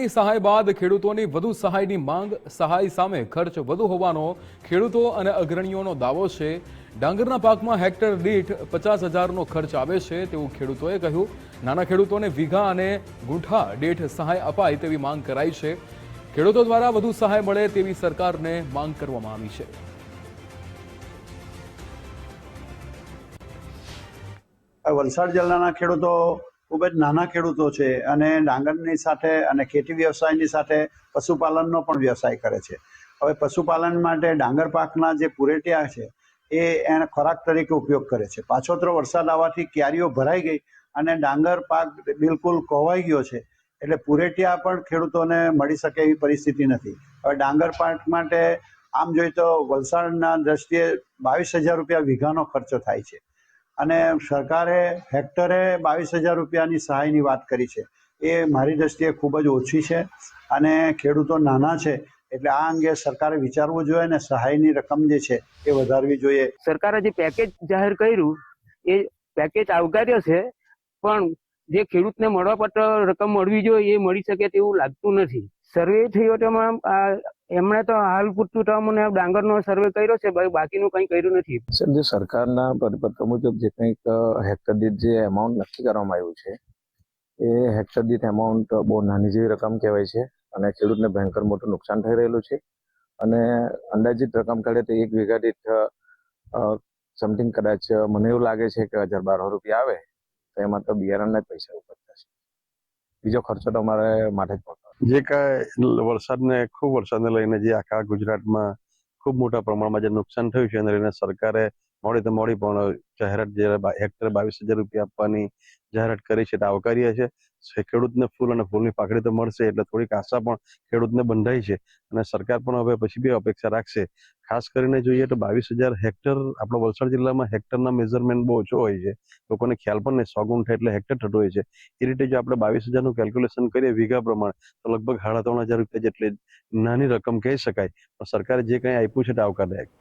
સહાય બાદ ખેડૂતોની વધુ સહાયની માંગ, સહાય સામે ખર્ચ વધુ હોવાનો ખેડૂતો અને અગ્રણીઓનો દાવો છે. ડાંગરના પાકમાં હેક્ટર દીઠ પચાસ હજારનો ખર્ચ આવે છે તેવું ખેડૂતોએ કહ્યું. નાના ખેડૂતોને વીઘા અને ગુંઠા દીઠ સહાય અપાય તેવી માંગ કરાઈ છે. ખેડૂતો દ્વારા વધુ સહાય મળે તેવી સરકારને માંગ કરવામાં આવી છે. વલસાડ જિલ્લાના ખેડૂતો ખૂબ જ નાના ખેડૂતો છે અને ડાંગરની સાથે અને ખેતી વ્યવસાયની સાથે પશુપાલનનો પણ વ્યવસાય કરે છે. હવે પશુપાલન માટે ડાંગર પાકના જે પુરેટિયા છે, એ એને ખોરાક તરીકે ઉપયોગ કરે છે. પાછોતરો વરસાદ આવવાથી ક્યારીઓ ભરાઈ ગઈ અને ડાંગર પાક બિલકુલ કોવાઈ ગયો છે, એટલે પુરેટિયા પણ ખેડૂતોને મળી શકે એવી પરિસ્થિતિ નથી. હવે ડાંગર પાક માટે આમ જોઈએ તો વલસાડના દ્રષ્ટિએ બાવીસ હજાર રૂપિયા વીઘાનો ખર્ચો થાય છે. અને સરકારે હેક્ટરે બાવીસ હજાર રૂપિયાની સહાયની વાત કરી છે. એ મારી દ્રષ્ટિએ ખૂબ જ ઓછી છે અને ખેડૂતો નાના છે એટલે આ અંગે સરકારે વિચારવું જોઈએ અને સહાયની રકમ જે છે એ વધારવી જોઈએ. સરકારે જે પેકેજ જાહેર કર્યું, એ પેકેજ આવકાર્ય છે, પણ જે ખેડૂતને મળવાપાત્ર રકમ મળવી જોઈએ એ મળી શકે તેવું લાગતું નથી. સર્વે થયો તેમાં આ એમણે તો હાલ પૂરતું તો અમને ડાંગરનો સર્વે કર્યો છે, બાકી બાકીનું કંઈ કર્યું નથી. સર, જે સરકારના પરિપત્ર મુજબ જે કંઈક હેક્ટર દીઠ જે એમાઉન્ટ નક્કી કરવામાં આવ્યું છે, એ હેક્ટર દીઠ એમાઉન્ટ બહુ નાની જેવી રકમ કહેવાય છે અને ખેડૂતને ભયંકર મોટું નુકસાન થઈ રહેલું છે. અને અંદાજિત રકમ કાઢે તો એક વીઘા દીઠ સમથિંગ કદાચ મને એવું લાગે છે કે હજાર બારસો રૂપિયા આવે, તો એમાં તો બિયારણના પૈસા ઉપર છે. બીજો ખર્ચો તો અમારે માટે જ પડતો જે કાંઈ વરસાદને, ખૂબ વરસાદને લઈને જે આખા ગુજરાતમાં ખૂબ મોટા પ્રમાણમાં જે નુકસાન થયું છે, એને લઈને સરકારે મોડી તો મોડી પણ જાહેરાત જે હેક્ટરે બાવીસ હજાર રૂપિયા આપવાની જાહેરાત કરી છે તે આવકારીએ છે. સે- ખેડૂતને ફૂલ અને ફૂલની પાકડી તો મળશે એટલે થોડીક આશા પણ ખેડૂતને બંધાઈ છે અને સરકાર પણ હવે પછી બી અપેક્ષા રાખશે. ખાસ કરીને જોઈએ તો બાવીસ હજાર હેક્ટર આપણા વલસાડ જિલ્લામાં હેક્ટરના મેઝરમેન્ટ બહુ ઓછો હોય છે. લોકોને ખ્યાલ પણ નહીં, સો ગુંઠા એટલે હેક્ટર થતું હોય છે. એ રીતે જો આપણે બાવીસ હજારનું કેલ્ક્યુલેશન કરીએ વીઘા પ્રમાણે, તો લગભગ સાડા ત્રણ હજાર રૂપિયા જેટલી નાની રકમ કહી શકાય. પણ સરકારે જે કંઈ આપ્યું છે તે આવકારદાયક.